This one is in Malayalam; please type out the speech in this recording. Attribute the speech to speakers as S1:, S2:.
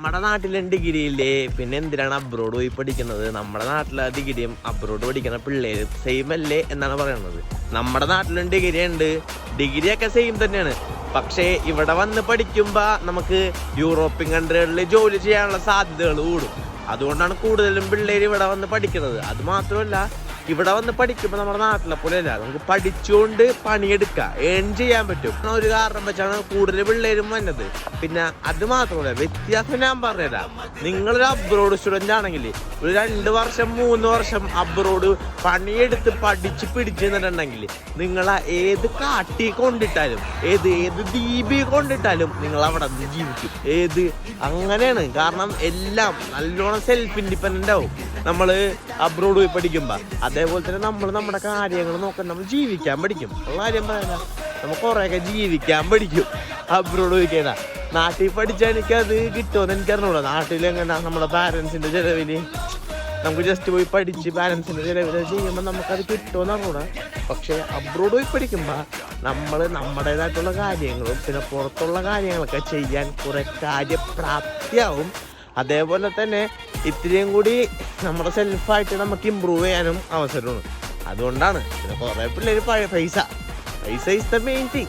S1: നമ്മുടെ നാട്ടിലെ ഡിഗ്രി ഇല്ലേ? പിന്നെ എന്തിനാണ് അബ്രോഡ് പോയി പഠിക്കുന്നത്? നമ്മുടെ നാട്ടിലെ ഡിഗ്രിയും അബ്രോഡ് പഠിക്കുന്ന പിള്ളേർ സെയിം അല്ലേ എന്നാണ് പറയുന്നത്. നമ്മുടെ നാട്ടിലും ഡിഗ്രി ഉണ്ട്. ഡിഗ്രി ഒക്കെ സെയിം തന്നെയാണ്. പക്ഷേ ഇവിടെ വന്ന് പഠിക്കുമ്പോൾ നമുക്ക് യൂറോപ്യൻ കൺട്രികളിൽ ജോലി ചെയ്യാനുള്ള സാധ്യതകൾ കൂടും. അതുകൊണ്ടാണ് കൂടുതലും പിള്ളേർ ഇവിടെ വന്ന് പഠിക്കുന്നത്. അത് മാത്രമല്ല ഇവിടെ വന്ന് പഠിക്കുമ്പോൾ നമ്മുടെ നാട്ടിലെ പോലെയല്ല നമുക്ക് പഠിച്ചുകൊണ്ട് പണിയെടുക്കാം. ഏൺ ചെയ്യാൻ പറ്റും. ഒരു കാരണം വെച്ചാണ് കൂടുതൽ പിള്ളേരും വന്നത്. പിന്നെ അത് മാത്രമല്ല വ്യത്യാസം ഞാൻ പറഞ്ഞുതരാം. നിങ്ങളൊരു അബ്രോഡ് സ്റ്റുഡന്റ് ആണെങ്കിൽ ഒരു രണ്ട് വർഷം മൂന്ന് വർഷം അബ്രോഡ് പണിയെടുത്ത് പഠിച്ച് പിടിച്ചു നിന്നിട്ടുണ്ടെങ്കിൽ നിങ്ങൾ ഏത് കാട്ടി കൊണ്ടിട്ടാലും ഏത് ഏത് ദീപി കൊണ്ടിട്ടാലും നിങ്ങൾ അവിടെ ജീവിക്കും. ഏത്? അങ്ങനെയാണ്. കാരണം എല്ലാം നല്ലോണം സെൽഫ് ഇൻഡിപെൻഡന്റ് ആവും. നമ്മൾ അബ്രോഡ് പോയി പഠിക്കുമ്പോൾ അതേപോലെ തന്നെ നമ്മൾ നമ്മുടെ കാര്യങ്ങൾ നോക്കണം നമ്മൾ ജീവിക്കാൻ പഠിക്കും. ഉള്ള കാര്യം പറയാനാ. നമ്മൾ കുറേയൊക്കെ ജീവിക്കാൻ പഠിക്കും. അബ്രോഡ് ചോദിക്കാനാ നാട്ടിൽ പഠിച്ചാൽ എനിക്കത് കിട്ടുമെന്ന് എനിക്കറിഞ്ഞൂടാ. നാട്ടിൽ എങ്ങനെ നമ്മുടെ പാരൻസിന്റെ ചിലവിൽ നമുക്ക് ജസ്റ്റ് പോയി പഠിച്ച് പാരൻസിന്റെ ചിലവിൽ ചെയ്യുമ്പോൾ നമുക്കത് കിട്ടുമെന്ന് അറിഞ്ഞൂടാ. പക്ഷേ അബ്രോഡ് പോയി പഠിക്കുമ്പോൾ നമ്മൾ നമ്മുടേതായിട്ടുള്ള കാര്യങ്ങളും പിന്നെ പുറത്തുള്ള കാര്യങ്ങളൊക്കെ ചെയ്യാൻ കുറേ കാര്യപ്രാപ്തിയാവും. അതേപോലെ തന്നെ ഇത്രയും കൂടി നമ്മുടെ സെൽഫായിട്ട് നമുക്ക് ഇമ്പ്രൂവ് ചെയ്യാനും അവസരമാണ്. അതുകൊണ്ടാണ് പിന്നെ കുറേ പിള്ളേർ പൈസ. പൈസ ഇസ് ദ മെയിൻ തിങ്